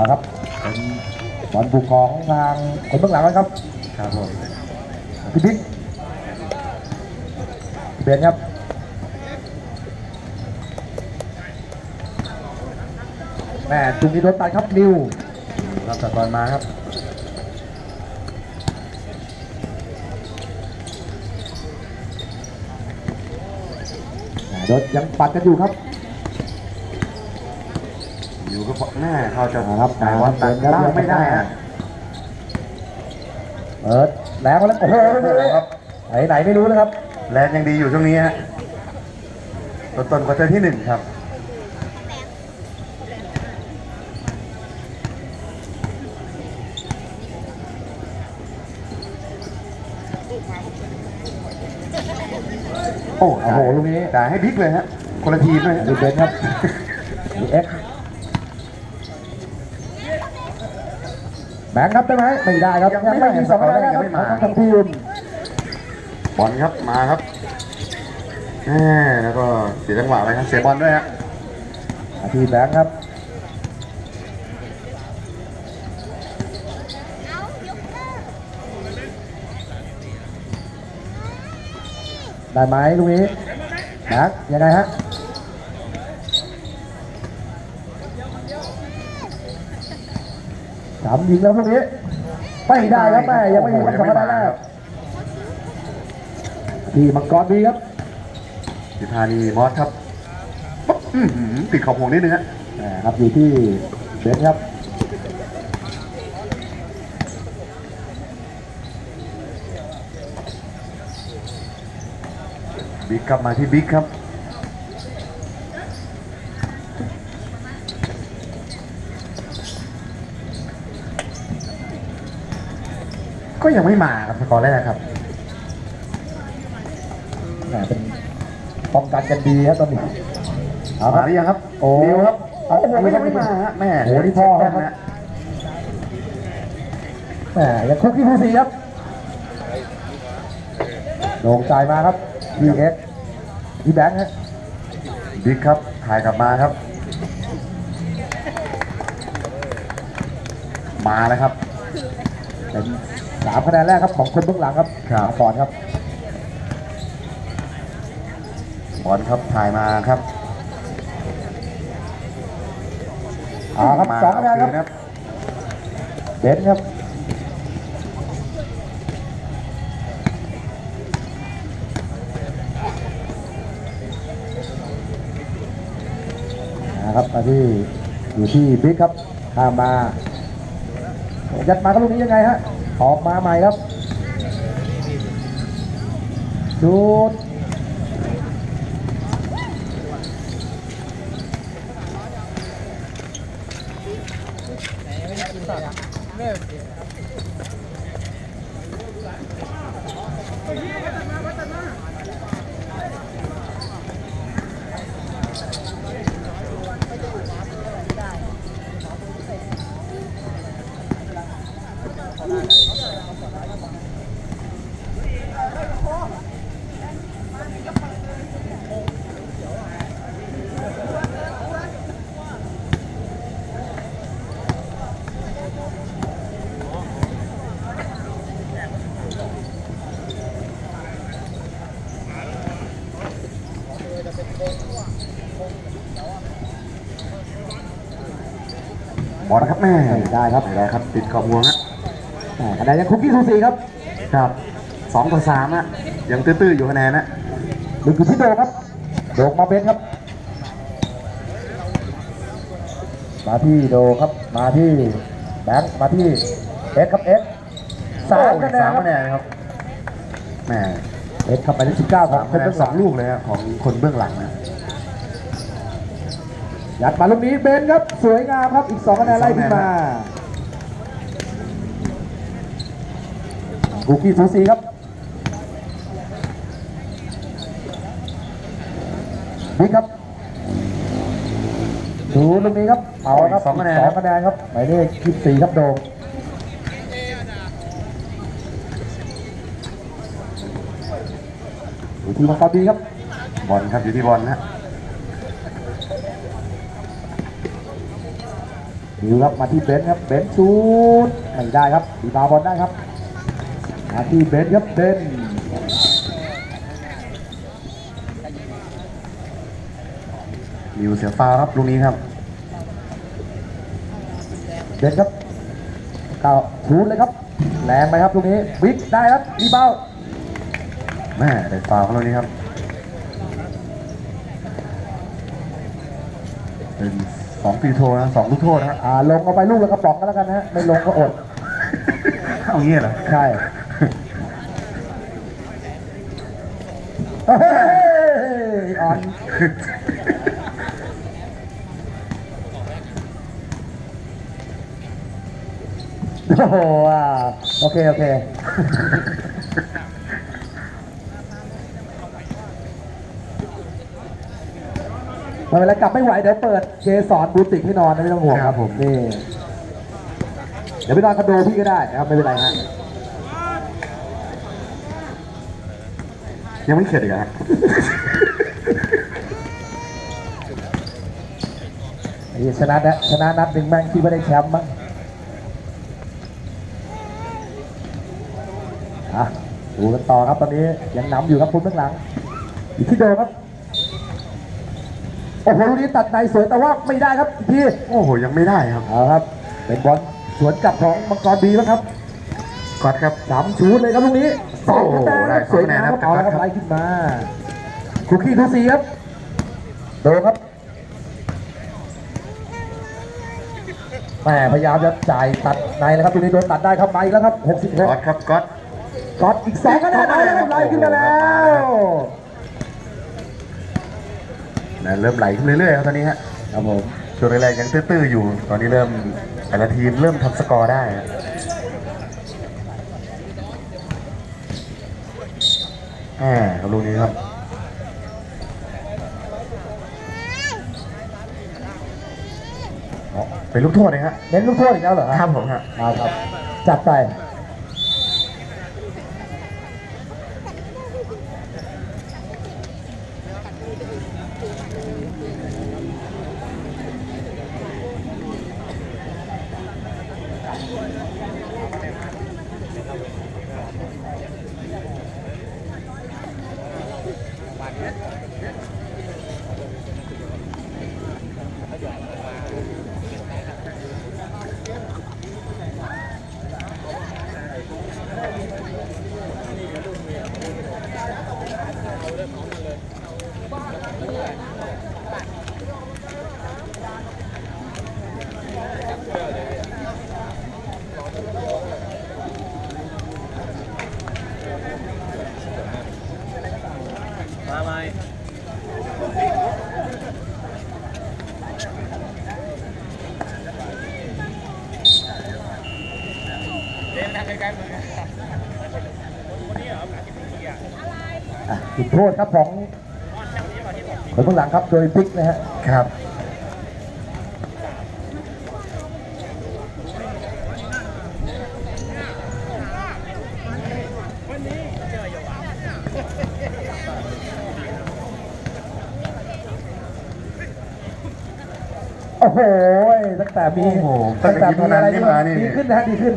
นะครับเป็นบอลบุกของทางคนเบื้องหลังนะครับครับผมพี่บิ๊กเบนครับแม่จุงนี้โดนตัดครับนิวรับจากบอลมาครับโดนยังปัดกันอยู่ครับ อยู่ก็หน้าเขาจะครับแต่ว่าตัดบ้างไม่ได้ฮะเปิดแล้วแล้วโอ้โหครับไหนไหนไม่รู้นะครับแลนยังดีอยู่ช่วงนี้ฮะต้นต้นควอเตอร์ที่หนึ่งครับโอ้โอ้โหลูกนี้จ่ายให้บิ๊กเลยฮะคนละทีมด้วยฮะดูเบนครับดูเอ็ก แบงค์ครับได้ไหมไม่ได้ครับยังไม่มีสองคะแนนครับของทั้งทีมบอลครับมาครับแหม่แล้วก็เสียจังหวะไปครับเสียบอลด้วยฮะมาที่แบงค์ครับได้ไหมลูกนี้แบงค์ยังไงฮะามยิงแล้วลูกนี้ไม่ได้ครับแม่ยังไม่มีสองคะแนนแรกที่มังกรดีครับสิธานีมอสครับปุ๊บอื้อหือติดขอบวงนิดนึงฮะอ่าครับอยู่ที่เบนครับบิ๊กกลับมาที่บิ๊กครับ ก็ยังไม่มาครับสกอร์แรกครับแหมเป็นป้องกันกันดีครับตอนนี้เอาคมารับหรือยังครับโอ้นิวครับโอ้โหไม่ยังไม่มาฮะแม่โอ้โหนี่พ่อครับแม่นะแหมยังคุกที่ผู้สีครับโด่งจ่ายมาครับดีเอ็กดีแบงค์ฮะบิ๊กครับถ่ายกลับมาครับ มาแล้วครับเป็น สามคะแนนแรกครับของคนเบื้องหลังครับครับก่อนครับบอลครับถ่ายมาครับเอาครับมาสองคะแนนเาครับนเบนซ์ครับนะครับมาที่อยู่ที่บิ๊กครับข้ามมายัดมาก็ลูกนี้ยังไงฮะ ออกมาใหม่ครับชุด อลนะครับแม่ได้ครับได้ครับ ติดขอบวงฮะอ่าคะแนนยังคุกกี้สูสีครับครับสองต่อสามอะยังตื้อๆอยู่คะแนนนะหนึ่งอยู่ที่โดครับโดกมาเบนซ์ครับ มาที่โดครับ มาที่แบงค์มาที่เอ็กซ์ครับเอ็กซ์สามคะแนนสามครัคะบแนนครับแม่เอ็กซ์ครับไปที่สิบเก้าของสามคคะนแนนเบื้องสหอลังงลูกเลยฮะของคนเบื้องหลังนะ ยัดมาลูกนี้เบนซ์ครับ สวยงามครับอีกสองคะแนนไล่ขึ้นมาคุกกี้สูสีครับนี่ครับดูลูกนี้ครับเอาครับสองคะแนนสองคะแนนครับหมายเลขยี่สิบสี่ครับโดงอยู่ที่มังกรดีครับบอลครับอยู่ที่บอลนะ มิวครับมาที่เบนครับเบนซ์ชูดไม่ได้ครับดีบาบอลได้ครับ มาที่เบนครับเบนซ์นิวเสียฟาวล์ครับลูกนี้ครับเบนครับเก้าชูดเลยครับแรงไปครับตรงนี้บิ๊กได้ครับดีบาแม่ได้ฟาวล์ครับลูกนี้ครับเป็น สองฟรีโทนะสองลูกโทษนะครับอ่าลงเอาไปลูกแล้วกระป๋องกันแล้วกันนะฮะไม่ลงก็อด เอางี้เหรอใช่ เฮ้ยอ่อนโอ้โหอะโอเค โอเค ไม่เป็นไรกลับไม่ไหวเดี๋ยวเปิดเกสรบูติกให้นอนนะไม่ต้องห่วงครับผมนี่เดี๋ยวไปนอนคอนโดพี่ก็ได้นะครับไม่เป็นไรฮะยังไม่เข็ดอีกเหรอฮะไอ้ชนะนะชนะนัดหนึ่งแม่งที่ไม่ได้แชมป์มั้งอะดูกันต่อครับตอนนี้ยังนำอยู่ครับคุณเบื้องหลังอยู่ที่เดิมครับ โอ้โหลูกนี้ตัดในสวยแต่ว่าไม่ได้ครับอีกทีโอ้โหยังไม่ได้ครับเอาครับ เป็นบอลสวนกลับของมังกรบีแล้วครับก๊อตครับสามชูดเลยครับลูกนี้สองคะแนนโอ้โหได้ครับสสองวยคะแนงานมคครัรับบเอาละครับครับไล่ขึ้นมาคุกกี้ทูซีครับโดนครับแหมพยายามจะจ่ายตัดในนะครับตรงนี้โดนตัดได้ครับไปแล้วครับ66ก๊อตครับก๊อตก๊อตอีกสองคะแนนเอาแล้วครับไล่ขึ้นมาแล้ว นะเริ่มไหลขึ้นเรื่อยๆครับตอนนี้ฮะครับผมช่วงแรกๆยังตื้อๆอยู่ ตอนนี้เริ่มแต่ละทีมเริ่มทำสกอร์ได้ฮะอ่าครับลูกนี้ครับอ๋อเป็นลูกโทษนะฮะเน้นลูกโทษอีกแล้วเหรอครับผมฮะเอาครับจัดไป อะจุดโทษครับของคนเบื้องหลังครับโดยบิ๊กนะฮะครับ โอ้โหตั้งแต่มีโอ้โหตั้งแต่มีอะไรนี่มานี่ ดีขึ้นนะฮะดีขึ้น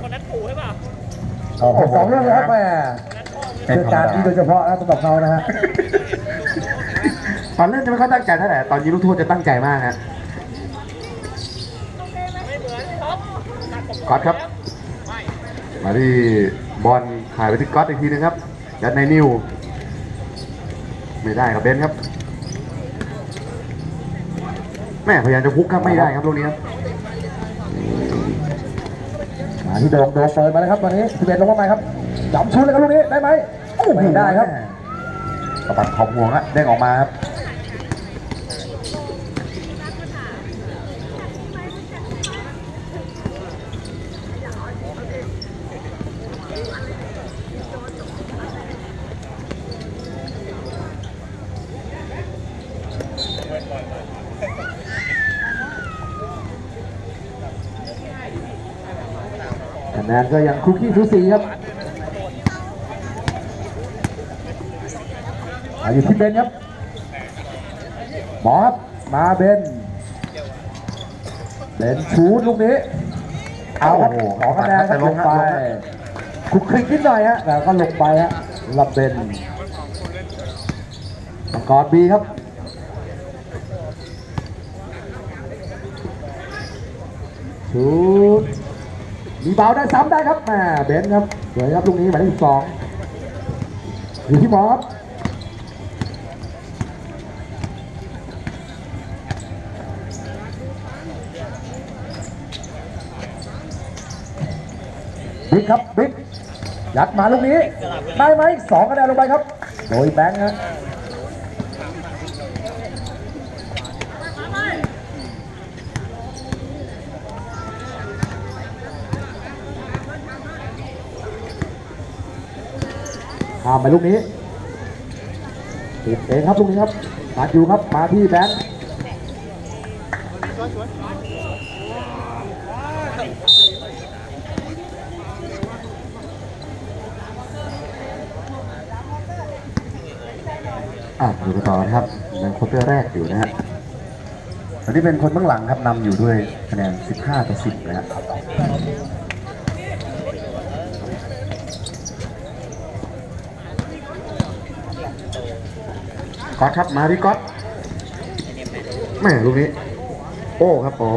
คนนั้นถูกใช่ป่ะ โอ้โหสองเรื่องเลยครับแม่เป็นการที่โดยเฉพาะนะสำหรับเขานะฮะตอนเล่นจะไม่ค่อยตั้งใจเท่าไหร่ตอนยิงลูกโทษจะตั้งใจมากฮะก๊อตครับ มาที่บอลหายไปที่ก๊อตอีกทีนึงครับยัดในนิวไม่ได้ครับเบนซ์ครับแม่พยายามจะพุกครับไม่ได้ครับลูกนี้ครับ มาที่โดงโดงเปิดมาเลยครับตอนนี้สิบเอ็ดลงมาใหม่ครับจับชุดเลยครับลูกนี้ได้ไหมไม่ได้ครับกระปัดขอบห่วงอะเด้งออกมาครับ แนนก็ยังคุกกี้สูสีครับอะอยู่ที่เบนครับหมอครับมาเบนเบนชูดลูกนี้ เอาครับโอ้โหสองคะแนนครับแต่ลลงงไปครับลงครับคลุกคลิกนิดหน่อยฮะแต่ก็ลงไปฮะสำหรับเบนมังกรบีครับชุด มีเบาได้ซ้ำได้ครับแหมเบนซ์ครับสวยครับลูกนี้หมายเลขสิบสองอยู่ที่หมอครับบิ๊กครับบิ๊กยัดมาลูกนี้ได้ไหมสองคะแนนลงไปครับโดยแบงค์ฮะ ข้ามไปลูกนี้ติดเองครับลูกนี้ครับมาอยู่ครับมาที่แบงค์อะดูกันต่อนะครับยังโควอเตอร์แรกอยู่นะฮะตอนนี้เป็นคนเบื้องหลังครับนำอยู่ด้วยคะแนน 15 ต่อ 10 นะฮะ ก๊อตครับมาที่ก๊อตแม่ลูกนี้ โอ้ครับโอ้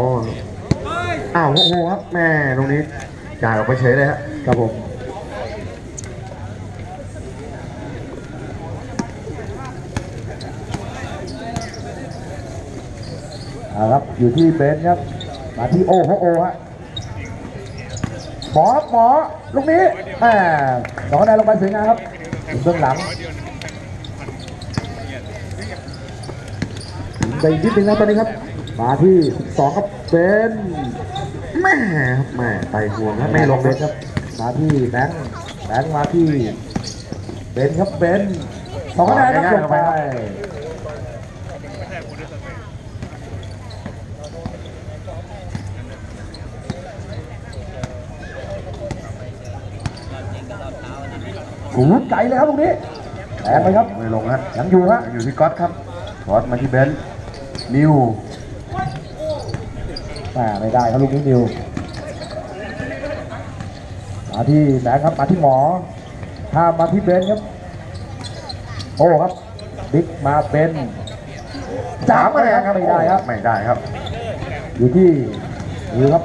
อ้าวโอ้โหครับแม่ลูกนี้จ่ายออกไปเฉยเลยฮะครับผมอาครับอยู่ที่เบนครับมาที่โอฮโอฮะหมอหมอลูกนี้แหมสองคะแนนลงไปสวยงามครับเบื้องหลัง ไปอีกนิดนึงนะตอนนี้ครับ มาที่12ครับเบนแม่ครับแม่ไตห่วงครับไม่ลงเบเลยครับ มาที่แบงค์แบงค์มาที่เบนครับเบนสองคะแนนครับลงไปกูไกลเลยครับตรงนี้แรงไปครับไม่ลงฮะยังอยู่ฮะอยู่ที่ก๊อตครับก๊อตมาที่เบนซ์ นิวแหม่ไม่ได้ครับลูกนี้นิวมาที่แบงค์ครับมาที่หมอข้ามมาที่เบนซ์ครับโอ้ครับบิ๊กมาเบนซ์สามคะแนนครับไม่ได้ครับไม่ได้ครับ อยู่ที่นิวครับ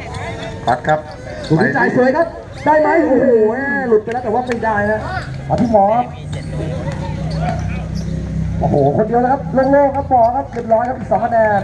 ก๊อตครับสุดที่ใจสวยครับ ได้ไหมโอ้โหแม่หลุดไปแล้วแต่ว่าไม่ได้นะมาที่หมอครับ โอ้โห คนเดียวแล้วครับ โล่งๆครับปอครับเรียบร้อยครับอีกสองคะแนน